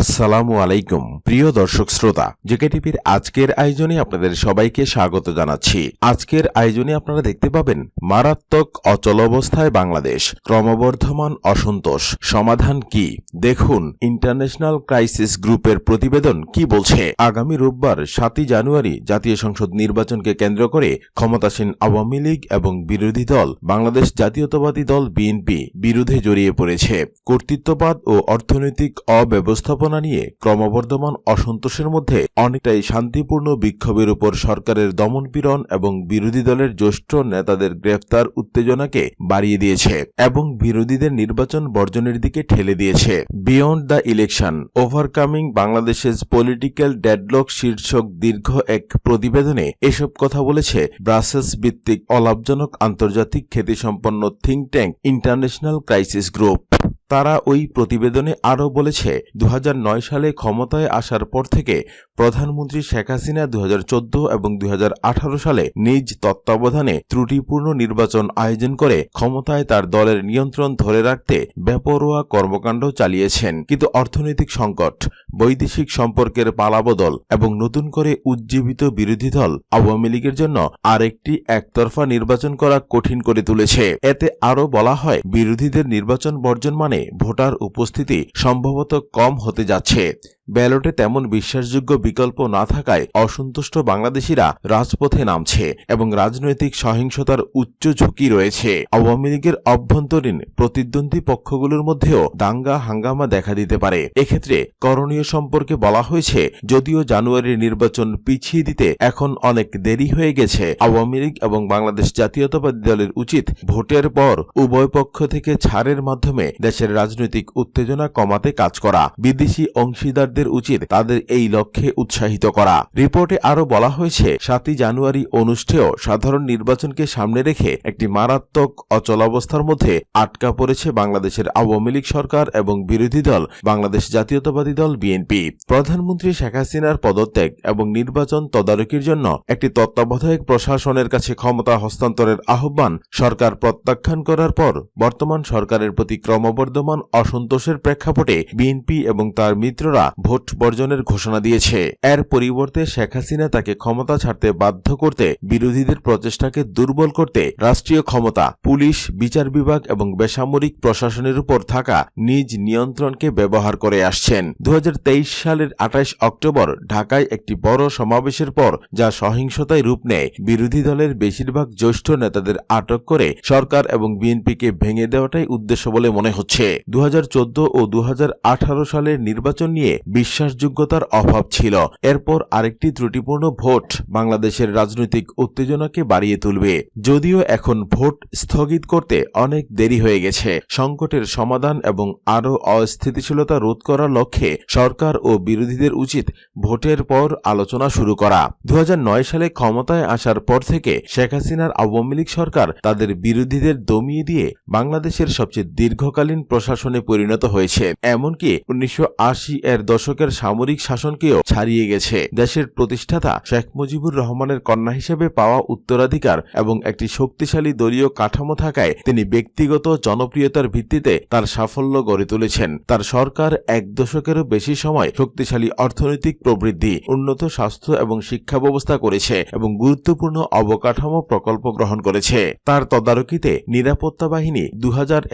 আসসালামু আলাইকুম, প্রিয় দর্শক শ্রোতা জেকে টিভির আজকের আয়োজনে আপনাদের সবাইকে স্বাগত জানাচ্ছি। আজকের আয়োজনে আপনারা দেখতে পাবেন মারাত্মক অচল অবস্থায় বাংলাদেশ, ক্রমবর্ধমান অসন্তোষ। সমাধান কি? দেখুন, ইন্টারন্যাশনাল ক্রাইসিস গ্রুপের প্রতিবেদন কি বলছে? আগামী রোববার, সাতই জানুয়ারি, জাতীয় সংসদ নির্বাচনকে কেন্দ্র করে ক্ষমতাসীন আওয়ামী লীগ এবং বিরোধী দল, বাংলাদেশ জাতীয়তাবাদী দল বিএনপি, বিরোধে জড়িয়ে পড়েছে। কর্তৃত্ববাদ ও অর্থনৈতিক অব্যবস্থাপনা নিয়ে ক্রমবর্ধমান অসন্তোষের মধ্যে অনেকটাই শান্তিপূর্ণ বিক্ষোভের উপর সরকারের দমনপীড়ন এবং বিরোধী দলের জ্যেষ্ঠ নেতাদের গ্রেফতার উত্তেজনাকে বাড়িয়ে দিয়েছে এবং বিরোধীদের নির্বাচন বর্জনের দিকে ঠেলে দিয়েছে। বিয়ন্ড দ্য ইলেকশন, ওভারকামিং বাংলাদেশের পলিটিক্যাল ডেডলক শীর্ষক দীর্ঘ এক প্রতিবেদনে এসব কথা বলেছে ব্রাসেলস ভিত্তিক অলাভজনক আন্তর্জাতিক খ্যাতিসম্পন্ন think tank International Crisis Group. তারা ওই প্রতিবেদনে আরও বলেছে দু হাজার নয় সালে ক্ষমতায় আসার পর থেকে প্রধানমন্ত্রী শেখ হাসিনা দু হাজার চোদ্দ এবং দু হাজার আঠারো সালে নিজ তত্ত্বাবধানে ত্রুটিপূর্ণ নির্বাচন আয়োজন করে ক্ষমতায় তার দলের নিয়ন্ত্রণ ধরে রাখতে বেপরোয়া কর্মকাণ্ড চালিয়েছেন। কিন্তু অর্থনৈতিক সংকট, বৈদেশিক সম্পর্কের পালাবদল এবং নতুন করে উজ্জীবিত বিরোধী দল আওয়ামী লীগের জন্য আরেকটি একতরফা নির্বাচন করা কঠিন করে তুলেছে। এতে আরও বলা হয়, বিরোধীদের নির্বাচন বর্জন মানে ভোটার উপস্থিতি সম্ভবত কম হতে যাচ্ছে। ব্যালটে তেমন বিশ্বাসযোগ্য বিকল্প না থাকায় অসন্তুষ্ট বাংলাদেশিরা রাজপথে নামছে এবং রাজনৈতিক সহিংসতার উচ্চ ঝুঁকি রয়েছে। আওয়ামী লীগের অভ্যন্তরীণ প্রতিদ্বন্দ্বী পক্ষগুলোর মধ্যেও দাঙ্গা হাঙ্গামা দেখা দিতে পারে। এক্ষেত্রে করণীয় সম্পর্কে বলা হয়েছে, যদিও জানুয়ারির নির্বাচন পিছিয়ে দিতে এখন অনেক দেরি হয়ে গেছে। আওয়ামী লীগ এবং বাংলাদেশ জাতীয়তাবাদী দলের উচিত ভোটের পর উভয় পক্ষ থেকে ছাড়ের মাধ্যমে দেশের রাজনৈতিক উত্তেজনা কমাতে কাজ করা। বিদেশি অংশীদার ভোটারদের উচিত তাদের এই লক্ষ্যে উৎসাহিত করা। রিপোর্টে আরও বলা হয়েছে, সাতই জানুয়ারি অনুষ্ঠেয় সাধারণ নির্বাচনকে সামনে রেখে একটি মারাত্মক অচলাবস্থার মধ্যে আটকা পড়েছে বাংলাদেশের আওয়ামী লীগ সরকার এবং বিরোধী দল, বাংলাদেশ জাতীয়তাবাদী দল বিএনপি। প্রধানমন্ত্রী শেখ হাসিনার পদত্যাগ এবং নির্বাচন তদারকির জন্য একটি তত্ত্বাবধায়ক প্রশাসনের কাছে ক্ষমতা হস্তান্তরের আহ্বান সরকার প্রত্যাখ্যান করার পর বর্তমান সরকারের প্রতি ক্রমবর্ধমান অসন্তোষের প্রেক্ষাপটে বিএনপি এবং তার মিত্ররা ভোট বর্জনের ঘোষণা দিয়েছে। এর পরিবর্তে শেখ হাসিনা তাকে ক্ষমতা ছাড়তে বাধ্য করতে বিরোধীদের প্রচেষ্টাকে দুর্বল করতে রাষ্ট্রীয় ক্ষমতা, পুলিশ, বিচার বিভাগ এবং বেসামরিক প্রশাসনের উপর থাকা নিজ নিয়ন্ত্রণকে ব্যবহার করে আসছেন। দু হাজার তেইশ সালের আঠাইশ অক্টোবর ঢাকায় একটি বড় সমাবেশের পর যা সহিংসতায় রূপ নেয়, বিরোধী দলের বেশিরভাগ জ্যেষ্ঠ নেতাদের আটক করে সরকার এবং বিএনপিকে ভেঙে দেওয়াটাই উদ্দেশ্য বলে মনে হচ্ছে। দু হাজার চোদ্দ ও দু হাজার আঠারো সালের নির্বাচন নিয়ে বিশ্বাসযোগ্যতার অভাব ছিল। এরপর আরেকটি ত্রুটিপূর্ণ ভোট বাংলাদেশের রাজনৈতিক উত্তেজনাকে বাড়িয়ে তুলবে। যদিও এখন ভোট স্থগিত করতে অনেক দেরি হয়ে গেছে। সংকটের সমাধান এবং আরও অস্থিতিশীলতা রোধ করার লক্ষ্যে সরকার ও বিরোধীদের উচিত ভোটের পর আলোচনা শুরু করা। দু হাজার নয় সালে ক্ষমতায় আসার পর থেকে শেখ হাসিনার আওয়ামী লীগ সরকার তাদের বিরোধীদের দমিয়ে দিয়ে বাংলাদেশের সবচেয়ে দীর্ঘকালীন প্রশাসনে পরিণত হয়েছে। এমনকি উনিশশো আশি এর দশকের সামরিক শাসনকেও ছাড়িয়ে গেছে। দেশের প্রতিষ্ঠাতা শেখ মুজিবুর রহমানের কন্যা হিসেবে পাওয়া উত্তরাধিকার এবং একটি শক্তিশালী দলীয় কাঠামো থাকায় তিনি ব্যক্তিগত জনপ্রিয়তার ভিত্তিতে তার সাফল্য গড়ে তুলেছেন। তার সরকার এক দশকেরও বেশি সময় শক্তিশালী অর্থনৈতিক প্রবৃদ্ধি, উন্নত স্বাস্থ্য এবং শিক্ষা ব্যবস্থা করেছে এবং গুরুত্বপূর্ণ অবকাঠামো প্রকল্প গ্রহণ করেছে। তার তদারকিতে নিরাপত্তা বাহিনী দু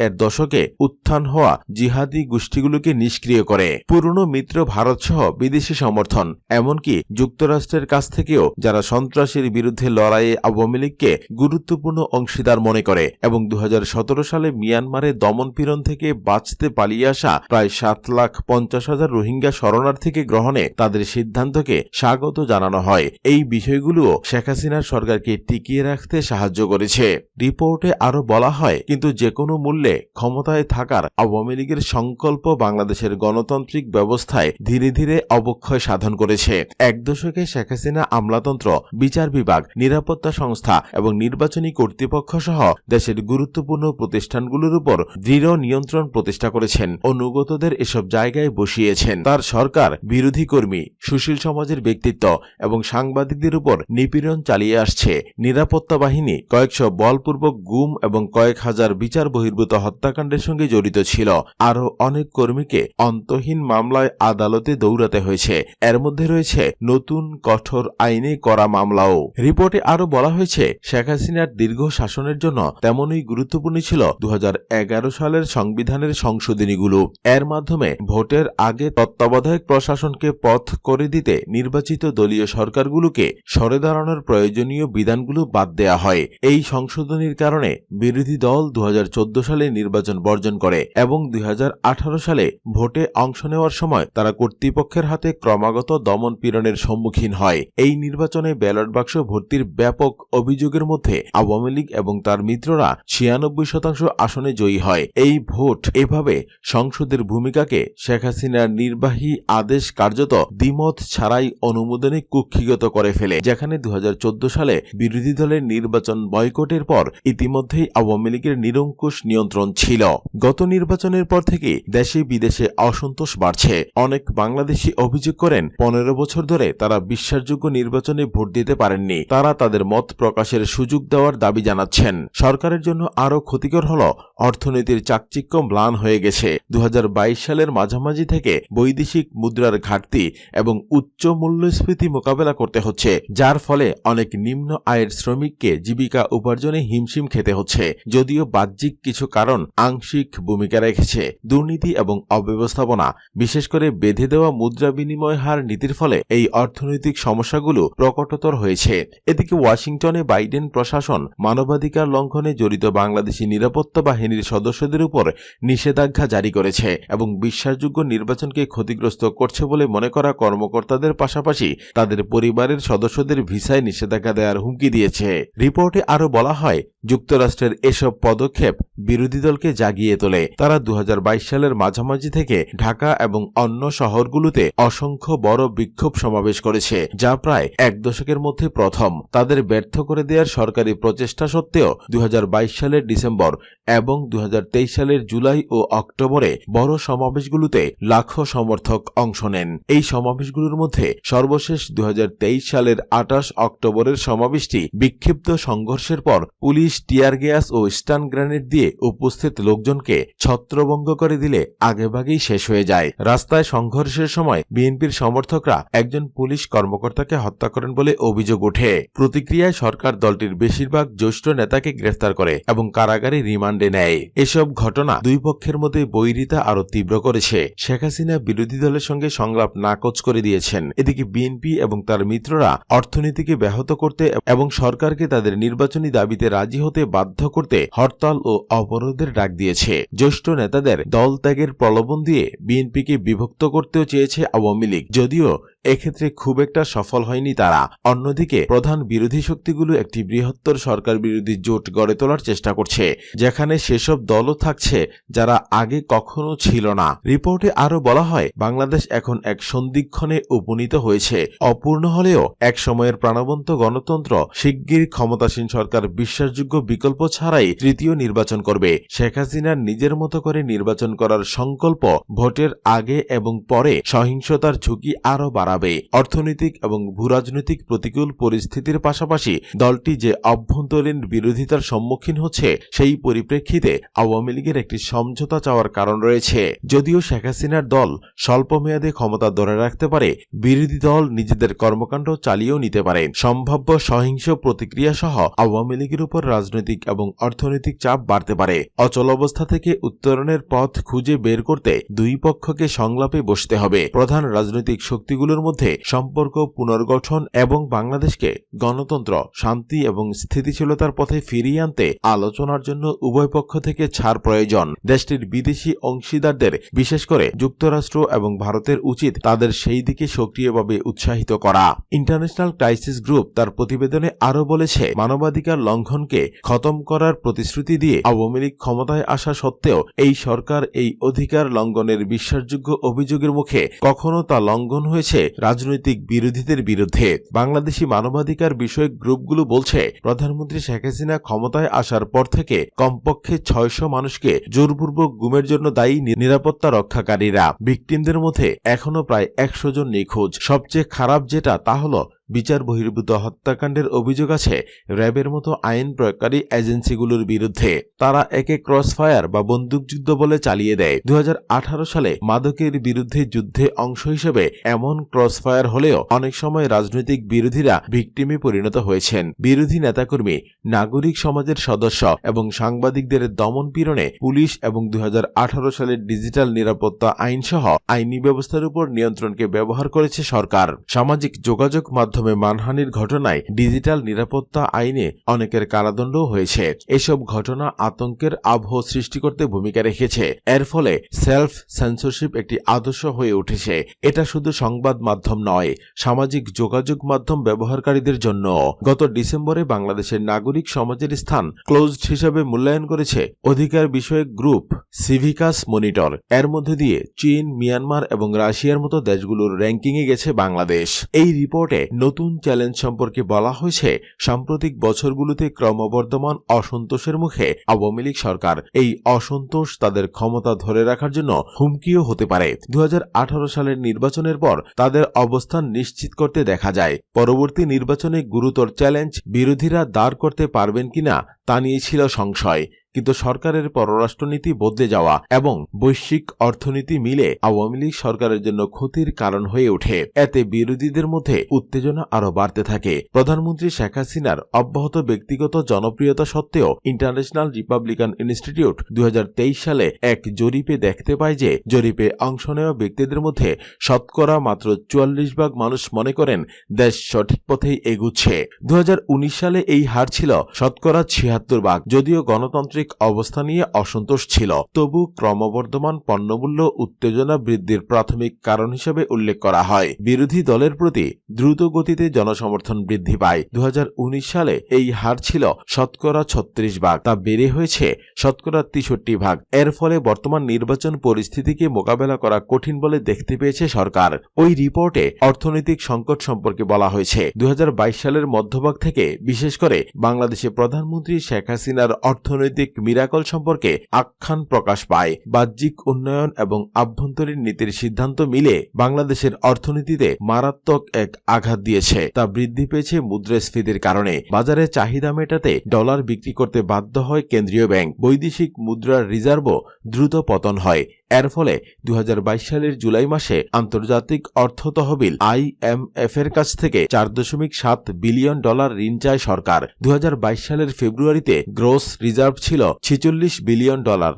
এর দশকে উত্থান হওয়া জিহাদি গোষ্ঠীগুলোকে নিষ্ক্রিয় করে। পুরনো মিত্র ভারতসহ বিদেশি সমর্থন, এমনকি যুক্তরাষ্ট্রের কাছ থেকেও যারা সন্ত্রাসের বিরুদ্ধে লড়াইয়ে আওয়ামী লীগকে গুরুত্বপূর্ণ অংশীদার মনে করে এবং দু হাজার সতেরো সালে মিয়ানমারে দমনপীড়ন থেকে বাঁচতে পালিয়ে আসা প্রায় সাত লাখ পঞ্চাশ হাজার রোহিঙ্গা শরণার্থীকে গ্রহণে তাদের সিদ্ধান্তকে স্বাগত জানানো হয়। এই বিষয়গুলোও শেখ হাসিনার সরকারকে টিকিয়ে রাখতে সাহায্য করেছে। রিপোর্টে আরও বলা হয়, কিন্তু যে কোনো মূল্যে ক্ষমতায় থাকার আওয়ামী লীগের সংকল্প বাংলাদেশের গণতান্ত্রিক ব্যবস্থায় ধীরে ধীরে অবক্ষয় সাধন করেছে। এক দশকে শেখ হাসিনা আমলাতন্ত্র, বিচার বিভাগ, নিরাপত্তা সংস্থা এবং নির্বাচনী কর্তৃপক্ষ সহ দেশের গুরুত্বপূর্ণ প্রতিষ্ঠানগুলোর উপর দৃঢ় নিয়ন্ত্রণ প্রতিষ্ঠা করেছেন অনুগতদের এসব জায়গায় বসিয়েছেন। তার সরকার, বিরোধী কর্মী, সুশীল সমাজের ব্যক্তিত্ব এবং সাংবাদিকদের উপর নিপীড়ন চালিয়ে আসছে। নিরাপত্তা বাহিনী কয়েকশো বলপূর্বক গুম এবং কয়েক হাজার বিচার বহির্ভূত হত্যাকাণ্ডের সঙ্গে জড়িত ছিল। আরও অনেক কর্মীকে অন্তহীন মামলায় আদালত আদালতে দৌড়াতে হয়েছে। এর মধ্যে রয়েছে নতুন কঠোর আইনে করা মামলাও। রিপোর্টে আরও বলা হয়েছে, শেখ হাসিনার দীর্ঘ শাসনের জন্য তেমনই গুরুত্বপূর্ণ ছিল দু সালের সংবিধানের সংশোধনীগুলো। এর মাধ্যমে ভোটের আগে তত্ত্বাবধায়ক প্রশাসনকে পথ করে দিতে নির্বাচিত দলীয় সরকারগুলোকে সরে দাঁড়ানোর প্রয়োজনীয় বিধানগুলো বাদ দেয়া হয়। এই সংশোধনীর কারণে বিরোধী দল দু হাজার চোদ্দ সালে নির্বাচন বর্জন করে এবং দু হাজার আঠারো সালে ভোটে অংশ নেওয়ার সময় তারা কর্তৃপক্ষের হাতে ক্রমাগত দমন পীড়নের সম্মুখীন হয়। এই নির্বাচনে ব্যালট বাক্স ভর্তির ব্যাপক অভিযোগের মধ্যে আওয়ামী লীগ এবং তার মিত্ররা ছিয়ানব্বই শতাংশ আসনে জয়ী হয়। এই ভোট এভাবে সংসদের ভূমিকাকে শেখ হাসিনার নির্বাহী আদেশ কার্যত দ্বিমত ছাড়াই অনুমোদনে কুক্ষিগত করে ফেলে, যেখানে দু হাজার চোদ্দ সালে বিরোধী দলের নির্বাচন বয়কটের পর ইতিমধ্যেই আওয়ামী লীগের নিরঙ্কুশ নিয়ন্ত্রণ ছিল। গত নির্বাচনের পর থেকে দেশে বিদেশে অসন্তোষ বাড়ছে। অনেক বাংলাদেশি অভিযোগ করেন, পনেরো বছর ধরে তারা বিশ্বাসযোগ্য নির্বাচনে ভোট দিতে পারেননি। তারা তাদের মত প্রকাশের সুযোগ দেওয়ার দাবি জানাচ্ছেন। সরকারের জন্য আরও ক্ষতিকর হল অর্থনীতির চাকচিক্য ম্লান হয়ে গেছে। দু সালের মাঝামাঝি থেকে বৈদেশিক মুদ্রার ঘাটতি এবং উচ্চ মূল্যস্ফীতি মোকাবেলা করতে হচ্ছে, যার ফলে অনেক নিম্ন আয়ের শ্রমিককে জীবিকা উপার্জনে হিমশিম খেতে হচ্ছে, যদিও বাহ্যিক কিছু কারণ আংশিক ভূমিকা রেখেছে। দুর্নীতি এবং অব্যবস্থাপনা, বিশেষ করে বেঁধে দেওয়া মুদ্রা বিনিময় হার নীতির ফলে এই অর্থনৈতিক সমস্যাগুলো প্রকটতর হয়েছে। এদিকে ওয়াশিংটনে বাইডেন প্রশাসন মানবাধিকার লঙ্ঘনে জড়িত বাংলাদেশি নিরাপত্তা বাহিনীর সদস্যদের উপর নিষেধাজ্ঞা জারি করেছে এবং বিশ্বাসযোগ্য নির্বাচনকে ক্ষতিগ্রস্ত করছে বলে মনে করা কর্মকর্তাদের পাশাপাশি তাদের পরিবারের সদস্যদের ভিসায় নিষেধাজ্ঞা দেওয়ার হুমকি দিয়েছে। রিপোর্টে আরও বলা হয়, যুক্তরাষ্ট্রের এসব পদক্ষেপ বিরোধী দলকে জাগিয়ে তোলে। তারা দু হাজার বাইশ সালের মাঝামাঝি থেকে ঢাকা এবং অন্য শহরগুলোতে অসংখ্য বড় বিক্ষোভ সমাবেশ করেছে, যা প্রায় এক দশকের মধ্যে প্রথম। তাদের ব্যর্থ করে দেওয়ার সরকারি প্রচেষ্টা সত্ত্বেও দু সালের ডিসেম্বর এবং দু সালের জুলাই ও অক্টোবরে বড় সমাবেশগুলোতে লাখো সমর্থক অংশ নেন। এই সমাবেশগুলোর মধ্যে সর্বশেষ দু হাজার তেইশ সালের আটাশ অক্টোবরের সমাবেশটি বিক্ষিপ্ত সংঘর্ষের পর পুলিশ, টিয়ার গ্যাস ও স্টান গ্রেনেড দিয়ে উপস্থিত লোকজনকে ছত্রভঙ্গ করে দিলে আগেভাগেই শেষ হয়ে যায়। রাস্তায় সংঘর্ষের সময় বিএনপির সমর্থকরা একজন পুলিশ কর্মকর্তাকে হত্যা করেন বলে অভিযোগ ওঠে। প্রতিক্রিয়ায় সরকার দলটির বেশিরভাগ জ্যেষ্ঠ নেতাকে গ্রেফতার করে এবং কারাগারে রিমান্ডে নেয়। এসব ঘটনা দুই পক্ষের মধ্যে বৈরিতা আরও তীব্র করেছে। শেখ হাসিনা বিরোধী দলের সঙ্গে সংলাপ নাকচ করে দিয়েছেন। এদিকে বিএনপি এবং তার মিত্ররা অর্থনীতিকে ব্যাহত করতে এবং সরকারকে তাদের নির্বাচনী দাবিতে রাজি হতে বাধ্য করতে হরতাল ও অবরোধের ডাক দিয়েছে। জ্যেষ্ঠ নেতাদের দল ত্যাগের প্রলোভন দিয়ে বিএনপিকে বিভক্ত করতেও চেয়েছে আওয়ামী লীগ। যদিও এক্ষেত্রে খুব একটা সফল হয়নি তারা। অন্যদিকে প্রধান বিরোধী শক্তিগুলো একটি বৃহত্তর সরকার বিরোধী জোট গড়ে তোলার চেষ্টা করছে, যেখানে সেসব দলও থাকছে যারা আগে কখনো ছিল না। রিপোর্টে আরও বলা হয়, বাংলাদেশ এখন এক সন্দিক্ষণে উপনীত হয়েছে। অপূর্ণ হলেও এক সময়ের প্রাণবন্ত গণতন্ত্র শিগগির ক্ষমতাসীন সরকার বিশ্বাসযোগ্য বিকল্প ছাড়াই তৃতীয় নির্বাচন করবে। শেখ হাসিনার নিজের মতো করে নির্বাচন করার সংকল্প ভোটের আগে এবং পরে সহিংসতার ঝুঁকি আরও বাড়াবে। অর্থনৈতিক এবং ভূরাজনৈতিক প্রতিকূল পরিস্থিতির পাশাপাশি দলটি যে অভ্যন্তরীণ বিরোধিতার সম্মুখীন হচ্ছে, সেই পরিপ্রেক্ষিতে আওয়ামী লীগের একটি সমঝোতা চাওয়ার কারণ রয়েছে। যদিও শেখ হাসিনার দল স্বল্পমেয়াদে ক্ষমতা ধরে রাখতে পারে, বিরোধী দল নিজেদের কর্মকাণ্ড চালিয়েও নিতে পারে। সম্ভাব্য সহিংস প্রতিক্রিয়া সহ আওয়ামী লীগের উপর রাজনৈতিক এবং অর্থনৈতিক চাপ বাড়তে পারে। অচল অবস্থা থেকে উত্তরণের পথ খুঁজে বের করতে দুই পক্ষকে সংলাপে বসতে হবে। প্রধান রাজনৈতিক শক্তিগুলোর মধ্যে সম্পর্ক, পুনর্গঠন এবং বাংলাদেশকে গণতন্ত্র, শান্তি এবং স্থিতিশীলতার পথে ফিরিয়ে আনতে আলোচনার জন্য উভয় পক্ষ থেকে ছাড় প্রয়োজন। দেশটির বিদেশি অংশীদারদের, বিশেষ করে যুক্তরাষ্ট্র এবং ভারতের উচিত তাদের সেই দিকে সক্রিয়ভাবে উৎসাহিত করা। ইন্টারন্যাশনাল ক্রাইসিস গ্রুপ তার প্রতিবেদনে আরও বলেছে, মানবাধিকার লঙ্ঘনকে খতম করার প্রতিশ্রুতি দিয়ে আওয়ামী লীগ ক্ষমতায় আসা সত্ত্বেও এই সরকার এই অধিকার লঙ্ঘনের বিশ্বাসযোগ্য অভিযোগের মুখে কখনো তা লঙ্ঘন হয়েছে রাজনৈতিক বিরোধীদের বিরুদ্ধে। বাংলাদেশি মানবাধিকার বিষয়ক গ্রুপগুলো বলছে, প্রধানমন্ত্রী শেখ হাসিনা ক্ষমতায় আসার পর থেকে কমপক্ষে ছয়শো মানুষকে জোরপূর্বক গুমের জন্য দায়ী নিরাপত্তা রক্ষাকারীরা। ভিকটিমদের মধ্যে এখনও প্রায় একশো জন নিখোঁজ। সবচেয়ে খারাপ যেটা তা হল বিচার বহির্ভূত হত্যাকাণ্ডের অভিযোগ আছে র্যাবের মতো আইন প্রয়োগকারী এজেন্সিগুলোর বিরুদ্ধে। তারা একে ক্রসফায়ার বা বন্দুকযুদ্ধ বলে চালিয়ে দেয়। দুহাজার আঠারো সালে মাদকের বিরুদ্ধে যুদ্ধে অংশ হিসেবে এমন ক্রসফায়ার হলেও অনেক সময় রাজনৈতিক বিরোধীরা ভিকটিমে পরিণত হয়েছেন। বিরোধী নেতাকর্মী, নাগরিক সমাজের সদস্য এবং সাংবাদিকদের দমন পীড়নে পুলিশ এবং দু হাজার আঠারো সালের ডিজিটাল নিরাপত্তা আইনসহ আইনি ব্যবস্থার উপর নিয়ন্ত্রণকে ব্যবহার করেছে সরকার। সামাজিক যোগাযোগ মাধ্যমে মানহানির ঘটনায় ডিজিটাল নিরাপত্তা আইনে অনেকের কারাদণ্ড হয়েছে। এসব ঘটনা আতঙ্কের আবহ সৃষ্টি করতে ভূমিকা রেখেছে। এর ফলে সেলফ সেন্সরশিপ একটি আদর্শ হয়ে উঠেছে। এটা শুধু সংবাদ মাধ্যম নয়, সামাজিক যোগাযোগ মাধ্যম ব্যবহারকারীদের জন্য গত ডিসেম্বরে বাংলাদেশের নাগরিক সমাজের স্থান ক্লোজড হিসেবে মূল্যায়ন করেছে অধিকার বিষয়ক গ্রুপ সিভিকাস মনিটর। এর মধ্যে দিয়ে চীন, মিয়ানমার এবং রাশিয়ার মতো দেশগুলোর র্যাঙ্কিংয়ে গেছে বাংলাদেশ। এই রিপোর্টে নতুন চ্যালেঞ্জ সম্পর্কে বলা হয়েছে, সাম্প্রতিক বছরগুলোতে ক্রমবর্ধমান অসন্তোষের মুখে আওয়ামী লীগ সরকার। এই অসন্তোষ তাদের ক্ষমতা ধরে রাখার জন্য হুমকিও হতে পারে। দু হাজার আঠারো সালের নির্বাচনের পর তাদের অবস্থান নিশ্চিত করতে দেখা যায়। পরবর্তী নির্বাচনে গুরুতর চ্যালেঞ্জ বিরোধীরা দাঁড় করতে পারবেন কিনা তা নিয়ে ছিল সংশয়। কিন্তু সরকারের পররাষ্ট্রনীতি বদলে যাওয়া এবং বৈশ্বিক অর্থনীতি মিলে আওয়ামী লীগ সরকারের জন্য ক্ষতির কারণ হয়ে ওঠে। এতে বিরোধীদের মধ্যে উত্তেজনা আরও বাড়তে থাকে। প্রধানমন্ত্রী শেখ হাসিনার অব্যাহত ব্যক্তিগত জনপ্রিয়তা সত্ত্বেও ইন্টারন্যাশনাল রিপাবলিকান ইনস্টিটিউট দু হাজার তেইশ সালে এক জরিপে দেখতে পায় যে জরিপে অংশ নেওয়া ব্যক্তিদের মধ্যে শতকরা মাত্র চুয়াল্লিশ ভাগ মানুষ মনে করেন দেশ সঠিক পথেই এগুচ্ছে। দু হাজার উনিশ সালে এই হার ছিল শতকরা ছিয়াত্তর ভাগ। যদিও গণতন্ত্রের গণতান্ত্রিক অবস্থা নিয়ে অসন্তোষ ছিল। তবু ক্রমবর্ধমান পণ্যমূল্য উত্তেজনা বৃদ্ধির প্রাথমিক কারণ হিসেবে উল্লেখ করা হয়। বিরোধী দলের প্রতি দ্রুত গতিতে জনসমর্থন বৃদ্ধি পায়। দুহাজার উনিশ সালে এই হার ছিল শতকরা ছত্রিশ ভাগ, তা বেড়ে হয়েছে শতকরা তেষট্টি ভাগ। এর ফলে বর্তমান নির্বাচন পরিস্থিতিকে মোকাবেলা করা কঠিন বলে দেখতে পেয়েছে সরকার। ওই রিপোর্টে অর্থনৈতিক সংকট সম্পর্কে বলা হয়েছে। দু হাজার বাইশ সালের মধ্যভাগ থেকে বিশেষ করে বাংলাদেশে প্রধানমন্ত্রী শেখ হাসিনার অর্থনৈতিক আর্থিক মিরাকল সম্পর্কে আখ্যান প্রকাশ পায়। বাহ্যিক উন্নয়ন এবং আভ্যন্তরীণ নীতির সিদ্ধান্ত মিলে বাংলাদেশের অর্থনীতিতে মারাত্মক এক আঘাত দিয়েছে। তা বৃদ্ধি পেয়েছে মুদ্রাস্ফীতির কারণে। বাজারে চাহিদা মেটাতে ডলার বিক্রি করতে বাধ্য হয় কেন্দ্রীয় ব্যাংক। বৈদেশিক মুদ্রার রিজার্ভও দ্রুত পতন হয়। এর ফলে দু হাজার বাইশ সালের জুলাই মাসে আন্তর্জাতিক অর্থ তহবিল আইএমএফ এর কাছ থেকে চার দশমিক সাত বিলিয়ন ডলার ঋণ চায় সরকার। দু হাজার বাইশ সালের ফেব্রুয়ারিতে গ্রোস রিজার্ভ ছিল ছিচল্লিশ বিলিয়ন ডলার।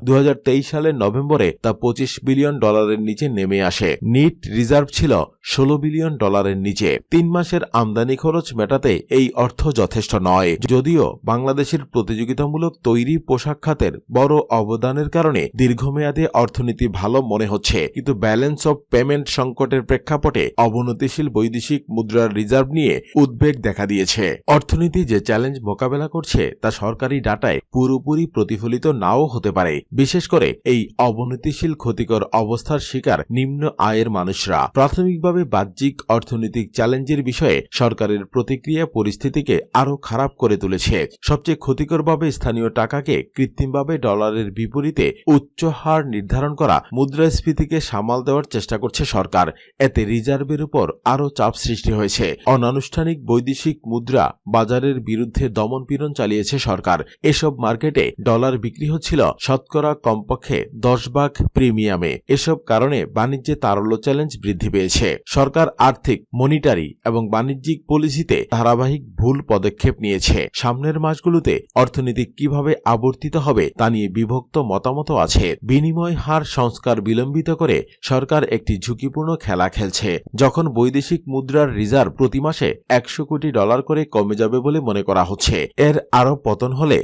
তেইশ সালের নভেম্বরে তা পঁচিশ বিলিয়ন ডলারের নিচে নেমে আসে। নিট রিজার্ভ ছিল ষোলো বিলিয়ন ডলারের নিচে। তিন মাসের আমদানি খরচ মেটাতে এই অর্থ যথেষ্ট নয়। যদিও বাংলাদেশের প্রতিযোগিতামূলক তৈরি পোশাক খাতের বড় অবদানের কারণে দীর্ঘমেয়াদে অর্থনীতি পরিস্থিতি ভালো মনে হচ্ছে। কিন্তু ব্যালেন্স অব পেমেন্ট সংকটের প্রেক্ষাপটে অবনতিশীল বৈদেশিক মুদ্রার রিজার্ভ নিয়ে উদ্বেগ দেখা দিয়েছে। অর্থনীতি যে চ্যালেঞ্জ মোকাবেলা করছে, তা সরকারি ডাটায় পুরোপুরি প্রতিফলিত নাও হতে পারে। বিশেষ করে এই অবনতিশীল ক্ষতিকর অবস্থার শিকার নিম্ন আয়ের মানুষরা। প্রাথমিকভাবে বাহ্যিক অর্থনৈতিক চ্যালেঞ্জের বিষয়ে সরকারের প্রতিক্রিয়া পরিস্থিতিকে আরও খারাপ করে তুলেছে। সবচেয়ে ক্ষতিকরভাবে স্থানীয় টাকাকে কৃত্রিমভাবে ডলারের বিপরীতে উচ্চ হার নির্ধারণ করা মুদ্রাস্ফীতিকে সামাল দেওয়ার চেষ্টা করছে সরকার। এতে রিজার্ভের উপর আরও চাপ সৃষ্টি হয়েছে। অনানুষ্ঠানিক বৈদেশিক মুদ্রা বাজারের বিরুদ্ধে দমনপীড়ন চালিয়েছে সরকার। এসব মার্কেটে ডলার বিক্রি হচ্ছিল শতকরা কমপক্ষে দশ ভাগ প্রিমিয়ামে এসব কারণে বাণিজ্যে তারল্য চ্যালেঞ্জ বৃদ্ধি পেয়েছে। সরকার আর্থিক মনিটারি এবং বাণিজ্যিক পলিসিতে ধারাবাহিক ভুল পদক্ষেপ নিয়েছে। সামনের মাসগুলোতে অর্থনীতি কীভাবে আবর্তিত হবে তা নিয়ে বিভক্ত মতামত আছে। বিনিময় হার সংস্কার বিলম্বিত করে সরকার একটি ঝুঁকিপূর্ণ খেলা খেলছে। যখন বৈদেশিক মুদ্রার রিজার্ভ প্রতি মাসে একশো কোটি ডলার করে কমে যাবে বলে মনে করা হচ্ছে। এর আরও পতন হলে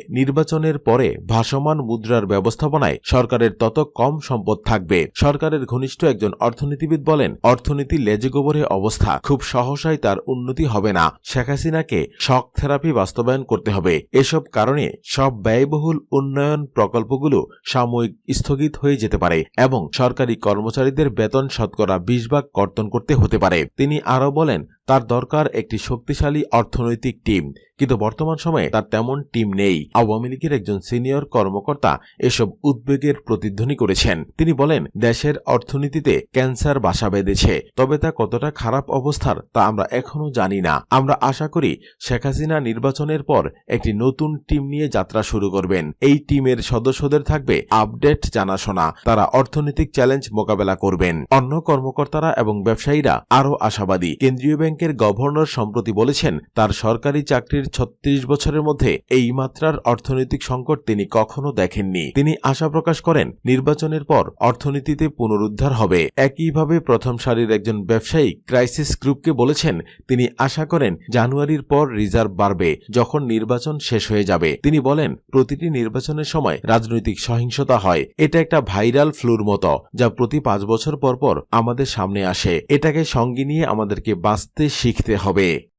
নির্বাচনের পরে ভাসমান মুদ্রার ব্যবস্থাপনায় সরকারের তত কম সম্পদ থাকবে। সরকারের ঘনিষ্ঠ একজন অর্থনীতিবিদ বলেন, অর্থনীতি লেজে গোবরে অবস্থা, খুব সহসাই তার উন্নতি হবে না। শেখ হাসিনাকে শক থেরাপি বাস্তবায়ন করতে হবে। এসব কারণে সব ব্যয়বহুল উন্নয়ন প্রকল্পগুলো সাময়িক স্থগিত হয়ে যেতে পারে এবং সরকারি কর্মচারীদের বেতন শতকরা বিশ ভাগ কর্তন করতে হতে পারে। তিনি আরও বলেন তার দরকার একটি শক্তিশালী অর্থনৈতিক টিম। কিন্তু বর্তমান সময়ে তার তেমন টিম নেই। আওয়ামী লীগের একজন সিনিয়র কর্মকর্তা এসব উদ্বেগের প্রতিধ্বনি করেছেন। তিনি বলেন, দেশের অর্থনীতিতে ক্যান্সার বাসা বেঁধেছে। তবে তা কতটা খারাপ অবস্থার তা আমরা এখনও জানি না। আমরা আশা করি, শেখ হাসিনা নির্বাচনের পর একটি নতুন টিম নিয়ে যাত্রা শুরু করবেন। এই টিমের সদস্যদের থাকবে আপডেট জানাশোনা। তারা অর্থনৈতিক চ্যালেঞ্জ মোকাবেলা করবেন। অন্য কর্মকর্তারা এবং ব্যবসায়ীরা আরও আশাবাদী। কেন্দ্রীয় ব্যাংকের গভর্নর সম্প্রতি বলেছেন, তার সরকারি চাকরির ছত্রিশ বছরের মধ্যে এই মাত্রার অর্থনৈতিক সংকট তিনি কখনো দেখেননি। তিনি আশা প্রকাশ করেন, নির্বাচনের পর অর্থনীতিতে পুনরুদ্ধার হবে। একইভাবে প্রথম সারির একজন ব্যবসায়ী ক্রাইসিস গ্রুপকে বলেছেন, তিনি আশা করেন জানুয়ারির পর রিজার্ভ বাড়বে, যখন নির্বাচন শেষ হয়ে যাবে। তিনি বলেন, প্রতিটি নির্বাচনের সময় রাজনৈতিক সহিংসতা হয়। এটা একটা ভাইরাল ফ্লুর মতো, যা প্রতি পাঁচ বছর পর পর আমাদের সামনে আসে। এটাকে সঙ্গে নিয়ে আমাদেরকে বাঁচতে শিখতে হবে।